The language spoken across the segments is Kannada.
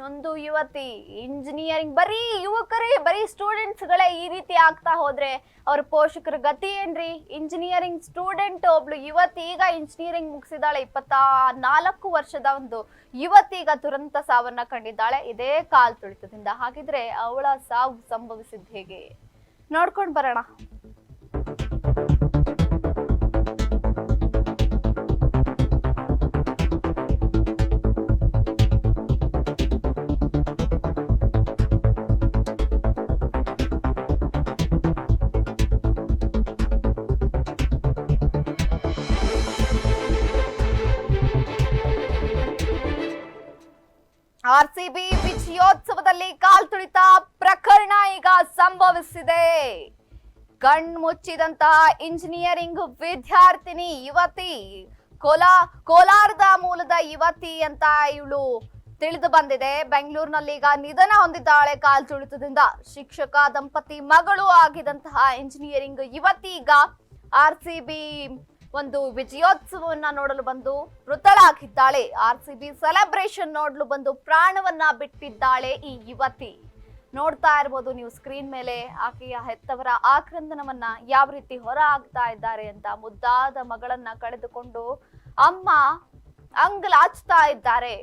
ಇನ್ನೊಂದು ಯುವತಿ ಇಂಜಿನಿಯರಿಂಗ್ ಬರೀ ಯುವಕರೇ, ಬರೀ ಸ್ಟೂಡೆಂಟ್ಸ್ ಗಳೇ ಈ ರೀತಿ ಆಗ್ತಾ ಹೋದ್ರೆ ಅವ್ರ ಪೋಷಕರ ಗತಿ ಏನ್ರಿ? ಇಂಜಿನಿಯರಿಂಗ್ ಸ್ಟೂಡೆಂಟ್ ಒಬ್ಳು ಯುವತಿ, ಈಗ ಇಂಜಿನಿಯರಿಂಗ್ ಮುಗಿಸಿದಾಳೆ ಇಪ್ಪತ್ತ ನಾಲ್ಕು ವರ್ಷದ ಒಂದು ಯುವತಿ, ಈಗ ದುರಂತ ಸಾವನ್ನ ಕಂಡಿದ್ದಾಳೆ. ಇದೇ ಕಾಲ್ ತುಳಿತದಿಂದ. ಹಾಗಿದ್ರೆ ಅವಳ ಸಾವು ಸಂಭವಿಸಿದ್ ಹೇಗೆ? ನೋಡ್ಕೊಂಡು ಬರೋಣ. ಆರ್ಸಿಬಿ ವಿಜಯೋತ್ಸವದಲ್ಲಿ ಕಾಲ್ ತುಳಿತ ಪ್ರಕರಣ ಈಗ ಸಂಭವಿಸಿದೆ. ಕಣ್ ಮುಚ್ಚಿದಂತಹ ಇಂಜಿನಿಯರಿಂಗ್ ವಿದ್ಯಾರ್ಥಿನಿ ಯುವತಿ, ಕೋಲಾ, ಕೋಲಾರದ ಮೂಲದ ಯುವತಿ ಅಂತ ಇವಳು ತಿಳಿದು ಬಂದಿದೆ. ಬೆಂಗಳೂರಿನಲ್ಲಿ ಈಗ ನಿಧನ ಹೊಂದಿದ್ದಾಳೆ ಕಾಲ್ ತುಳಿತದಿಂದ. ಶಿಕ್ಷಕ, ದಂಪತಿ ಮಗಳು ಆಗಿದಂತಹ ಇಂಜಿನಿಯರಿಂಗ್ ಯುವತಿ ಈಗ ಆರ್ ಸಿ ಬಿ ಒಂದು ವಿಜಯೋತ್ಸವವನ್ನ ನೋಡಲು ಬಂದು ಮೃತಳಾಗಿದ್ದಾಳೆ. ಆರ್ ಸಿ ಬಿ ಸೆಲೆಬ್ರೇಷನ್ ನೋಡಲು ಬಂದು ಪ್ರಾಣವನ್ನ ಬಿಟ್ಟಿದ್ದಾಳೆ ಈ ಯುವತಿ. ನೋಡ್ತಾ ಇರ್ಬೋದು ನೀವು ಸ್ಕ್ರೀನ್ ಮೇಲೆ ಆಕೆಯ ಹೆತ್ತವರ ಆಕ್ರಂದನವನ್ನ ಯಾವ ರೀತಿ ಹೊರ ಆಗ್ತಾ ಇದ್ದಾರೆ ಅಂತ ಮುದ್ದಾದ ಮಗಳನ್ನ ಕಳೆದುಕೊಂಡು ಅಮ್ಮ ಅಂಗ್ಲಾಚ್ತಾ ಇದ್ದಾರೆ.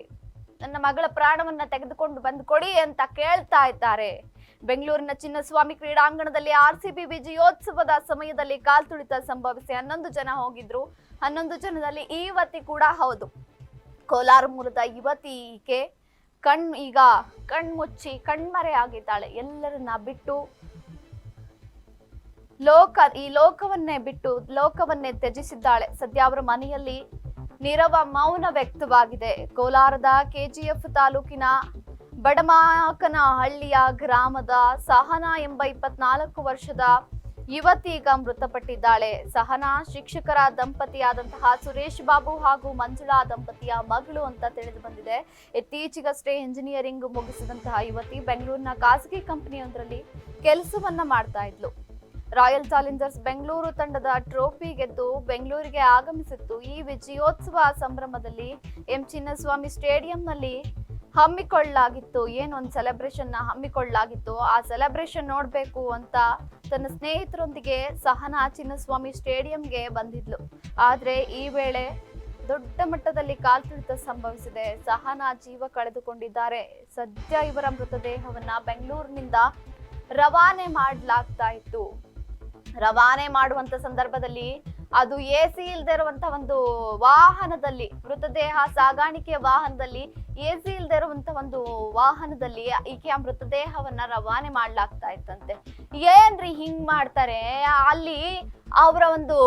ನನ್ನ ಮಗಳ ಪ್ರಾಣವನ್ನ ತೆಗೆದುಕೊಂಡು ಬಂದು ಕೊಡಿ ಅಂತ ಕೇಳ್ತಾ ಇದ್ದಾರೆ. ಬೆಂಗಳೂರಿನ ಚಿನ್ನಸ್ವಾಮಿ ಕ್ರೀಡಾಂಗಣದಲ್ಲಿ ಆರ್ ಸಿ ಬಿ ವಿಜಯೋತ್ಸವದ ಸಮಯದಲ್ಲಿ ಕಾಲ್ ತುಳಿತ ಸಂಭವಿಸಿ ಹನ್ನೊಂದು ಜನ ಹೋಗಿದ್ರು. ಹನ್ನೊಂದು ಜನದಲ್ಲಿ ಈ ಯುವತಿ ಕೂಡ ಹೌದು. ಕೋಲಾರ ಮೂಲದ ಯುವತಿ ಈಕೆ ಕಣ್ ಈಗ ಕಣ್ಮುಚ್ಚಿ ಕಣ್ಮರೆ ಆಗಿದ್ದಾಳೆ. ಎಲ್ಲರನ್ನ ಬಿಟ್ಟು ಲೋಕ, ಈ ಲೋಕವನ್ನೇ ಬಿಟ್ಟು ಲೋಕವನ್ನೇ ತ್ಯಜಿಸಿದ್ದಾಳೆ. ಸದ್ಯ ಅವರ ಮನೆಯಲ್ಲಿ ನೀರವ ಮೌನ ವ್ಯಕ್ತವಾಗಿದೆ. ಕೋಲಾರದ ಕೆಜಿಎಫ್ ತಾಲೂಕಿನ ಬಡಮಾಕನಹಳ್ಳಿಯ ಗ್ರಾಮದ ಸಹನಾ ಎಂಬ ಇಪ್ಪತ್ನಾಲ್ಕು ವರ್ಷದ ಯುವತಿ ಈಗ ಮೃತಪಟ್ಟಿದ್ದಾಳೆ. ಸಹನಾ ಶಿಕ್ಷಕರ ದಂಪತಿಯಾದಂತಹ ಸುರೇಶ್ ಬಾಬು ಹಾಗೂ ಮಂಜುಳಾ ದಂಪತಿಯ ಮಗಳು ಅಂತ ತಿಳಿದು ಬಂದಿದೆ. ಇತ್ತೀಚೆಗಷ್ಟೇ ಇಂಜಿನಿಯರಿಂಗ್ ಮುಗಿಸಿದಂತಹ ಯುವತಿ ಬೆಂಗಳೂರಿನ ಖಾಸಗಿ ಕಂಪನಿಯೊಂದರಲ್ಲಿ ಕೆಲಸವನ್ನ ಮಾಡ್ತಾ ಇದ್ಲು. ರಾಯಲ್ ಚಾಲೆಂಜರ್ಸ್ ಬೆಂಗಳೂರು ತಂಡದ ಟ್ರೋಫಿ ಗೆದ್ದು ಬೆಂಗಳೂರಿಗೆ ಆಗಮಿಸಿತ್ತು. ಈ ವಿಜಯೋತ್ಸವ ಸಂಭ್ರಮದಲ್ಲಿ ಎಂ ಚಿನ್ನಸ್ವಾಮಿ ಸ್ಟೇಡಿಯಂನಲ್ಲಿ ಹಮ್ಮಿಕೊಳ್ಳಲಾಗಿತ್ತು ಏನೊಂದು ಸೆಲೆಬ್ರೇಷನ್ನ ಹಮ್ಮಿಕೊಳ್ಳಲಾಗಿತ್ತು, ಆ ಸೆಲೆಬ್ರೇಷನ್ ನೋಡಬೇಕು ಅಂತ ತನ್ನ ಸ್ನೇಹಿತರೊಂದಿಗೆ ಸಹನಾ ಚಿನ್ನಸ್ವಾಮಿ ಸ್ಟೇಡಿಯಂಗೆ ಬಂದಿದ್ಲು. ಆದರೆ ಈ ವೇಳೆ ದೊಡ್ಡ ಮಟ್ಟದಲ್ಲಿ ಕಾಲ್ತುಳಿತ ಸಂಭವಿಸಿದೆ. ಸಹನಾ ಜೀವ ಕಳೆದುಕೊಂಡಿದ್ದಾರೆ. ಸದ್ಯ ಇವರ ಮೃತದೇಹವನ್ನು ಬೆಂಗಳೂರಿನಿಂದ ರವಾನೆ ಮಾಡಲಾಗ್ತಾ ಇತ್ತು. ರವಾನೆ ಮಾಡುವಂತ ಸಂದರ್ಭದಲ್ಲಿ ಅದು ಎ ಸಿ ಇಲ್ದೇ ಇರುವಂತ ಒಂದು ವಾಹನದಲ್ಲಿ, ಮೃತದೇಹ ಸಾಗಾಣಿಕೆ ವಾಹನದಲ್ಲಿ ಎ ಸಿ ಇಲ್ದೇ ಇರುವಂತ ಒಂದು ವಾಹನದಲ್ಲಿ ಈಕೆಯ ಮೃತದೇಹವನ್ನ ರವಾನೆ ಮಾಡ್ಲಾಗ್ತಾ ಇತ್ತಂತೆ. ಏನ್ರಿ ಹಿಂಗ್ ಮಾಡ್ತಾರೆ? ಅಲ್ಲಿ ಅವರ ಒಂದು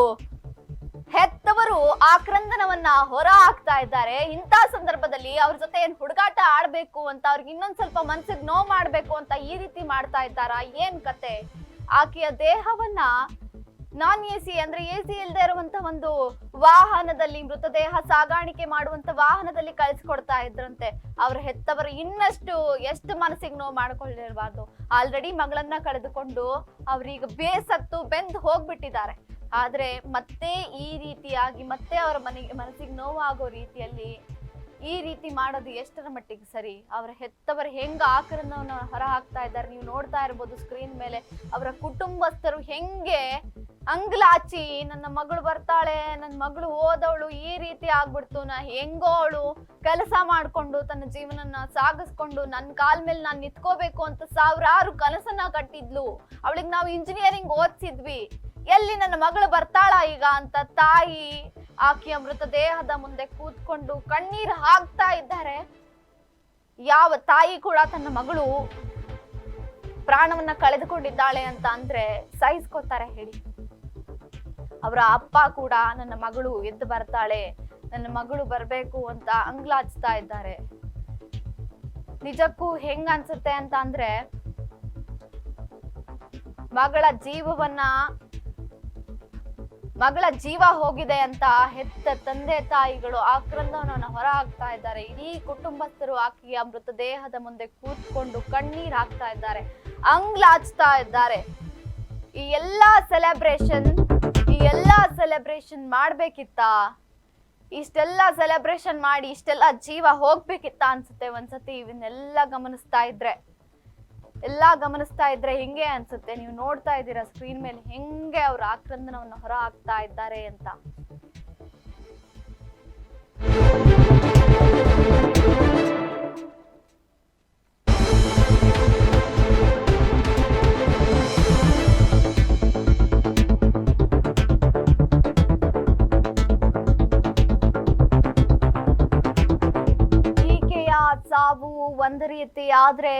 ಹೆತ್ತವರು ಆಕ್ರಂದನವನ್ನ ಹೊರ ಹಾಕ್ತಾ ಇದ್ದಾರೆ. ಇಂಥ ಸಂದರ್ಭದಲ್ಲಿ ಅವ್ರ ಜೊತೆ ಏನ್ ಹುಡುಗಾಟ ಆಡ್ಬೇಕು ಅಂತ ಅವ್ರಿಗೆ ಇನ್ನೊಂದ್ ಸ್ವಲ್ಪ ಮನ್ಸಿಗೆ ನೋವು ಮಾಡ್ಬೇಕು ಅಂತ ಈ ರೀತಿ ಮಾಡ್ತಾ ಇದ್ದಾರಾ? ಏನ್ ಕತೆ? ಆಕೆಯ ದೇಹವನ್ನ ನಾನ್ ಎ ಸಿ ಅಂದ್ರೆ ಎ ಸಿ ಇಲ್ಲದೆ ಇರುವಂತ ಒಂದು ವಾಹನದಲ್ಲಿ ಮೃತದೇಹ ಸಾಗಾಣಿಕೆ ಮಾಡುವಂತ ವಾಹನದಲ್ಲಿ ಕಳಿಸ್ಕೊಡ್ತಾ ಇದ್ರಂತೆ. ಅವ್ರ ಹೆತ್ತವರು ಇನ್ನಷ್ಟು ಎಷ್ಟು ಮನಸ್ಸಿಗೆ ನೋವು ಮಾಡ್ಕೊಳ್ಳಿರ್ಬಾರ್ದು ಆಲ್ರೆಡಿ ಮಗಳನ್ನ ಕಳೆದುಕೊಂಡು ಅವ್ರೀಗ ಬೇಸತ್ತು ಬೆಂದು ಹೋಗ್ಬಿಟ್ಟಿದ್ದಾರೆ. ಆದ್ರೆ ಮತ್ತೆ ಈ ರೀತಿಯಾಗಿ ಮತ್ತೆ ಅವರ ಮನೆಗೆ ಮನಸ್ಸಿಗೆ ನೋವಾಗೋ ರೀತಿಯಲ್ಲಿ ಈ ರೀತಿ ಮಾಡೋದು ಎಷ್ಟರ ಮಟ್ಟಿಗೆ ಸರಿ? ಅವರ ಹೆತ್ತವರು ಹೆಂಗ ಆಕರನ್ನ ಹೊರ ಹಾಕ್ತಾ ಇದ್ದಾರೆ? ನೀವು ನೋಡ್ತಾ ಇರ್ಬೋದು ಸ್ಕ್ರೀನ್ ಮೇಲೆ. ಅವರ ಕುಟುಂಬಸ್ಥರು ಹೆಂಗೆ ಅಂಗ್ಲಾಚಿ, ನನ್ನ ಮಗಳು ಬರ್ತಾಳೆ ನನ್ನ ಮಗಳು ಓದವಳು, ಈ ರೀತಿ ಆಗ್ಬಿಡ್ತು. ನಾ ಹೆಂಗೋ ಅವಳು ಕೆಲಸ ಮಾಡ್ಕೊಂಡು ತನ್ನ ಜೀವನನ ಸಾಗಿಸ್ಕೊಂಡು ನನ್ನ ಕಾಲ್ ಮೇಲೆ ನಾನು ನಿತ್ಕೋಬೇಕು ಅಂತ ಸಾವಿರಾರು ಕನಸನ್ನ ಕಟ್ಟಿದ್ಲು. ಅವಳಿಗೆ ನಾವು ಇಂಜಿನಿಯರಿಂಗ್ ಓದಿಸಿದ್ವಿ. ಎಲ್ಲಿ ನನ್ನ ಮಗಳು ಬರ್ತಾಳ ಈಗ ಅಂತ ತಾಯಿ ಆಕೆಯ ಮೃತದೇಹದ ಮುಂದೆ ಕೂತ್ಕೊಂಡು ಕಣ್ಣೀರು ಹಾಕ್ತಾ ಇದ್ದಾರೆ. ಯಾವ ತಾಯಿ ಕೂಡ ತನ್ನ ಮಗಳು ಪ್ರಾಣವನ್ನ ಕಳೆದುಕೊಂಡಿದ್ದಾಳೆ ಅಂತ ಅಂದ್ರೆ ಸಹಿಸ್ಕೋತಾರೆ ಹೇಳಿ. ಅವರ ಅಪ್ಪ ಕೂಡ ನನ್ನ ಮಗಳು ಎದ್ದು ಬರ್ತಾಳೆ, ನನ್ನ ಮಗಳು ಬರ್ಬೇಕು ಅಂತ ಅಂಗ್ಲಾಚ್ತಾ ಇದ್ದಾರೆ. ನಿಜಕ್ಕೂ ಹೆಂಗ್ ಅನ್ಸುತ್ತೆ ಅಂತ ಅಂದ್ರೆ, ಮಗಳ ಜೀವವನ್ನ, ಮಗಳ ಜೀವ ಹೋಗಿದೆ ಅಂತ ಹೆತ್ತ ತಂದೆ ತಾಯಿಗಳು ಆಕ್ರಂದವನ್ನ ಹೊರ ಹಾಕ್ತಾ ಇದ್ದಾರೆ. ಇಡೀ ಕುಟುಂಬಸ್ಥರು ಆಕೆಯ ಮೃತದೇಹದ ಮುಂದೆ ಕೂತ್ಕೊಂಡು ಕಣ್ಣೀರ್ ಹಾಕ್ತಾ ಇದ್ದಾರೆ ಅಂಗ್ಲಾಚ್ತಾ ಇದ್ದಾರೆ. ಈ ಎಲ್ಲಾ ಸೆಲೆಬ್ರೇಷನ್ ಎಲ್ಲಾ ಸೆಲೆಬ್ರೇಷನ್ ಮಾಡ್ಬೇಕಿತ್ತ? ಇಷ್ಟೆಲ್ಲ ಸೆಲೆಬ್ರೇಷನ್ ಮಾಡಿ ಇಷ್ಟೆಲ್ಲ ಜೀವ ಹೋಗ್ಬೇಕಿತ್ತ ಅನ್ಸುತ್ತೆ ಒಂದ್ಸತಿ? ಇವನ್ನೆಲ್ಲ ಗಮನಿಸ್ತಾ ಇದ್ರೆ. ಎಲ್ಲ ಗಮನಿಸ್ತಾ ಇದ್ರೆ ಹಿಂಗೆ ಅನ್ಸುತ್ತೆ? ನೀವು ನೋಡ್ತಾ ಇದ್ದೀರಾ ಸ್ಕ್ರೀನ್ ಮೇಲೆ ಹೆಂಗೆ ಅವ್ರ ಆಕ್ರಂದನವನ್ನು ಹೊರ ಹಾಕ್ತಾ ಇದ್ದಾರೆ ಅಂತ. ಒಂದು ಆದ್ರೆ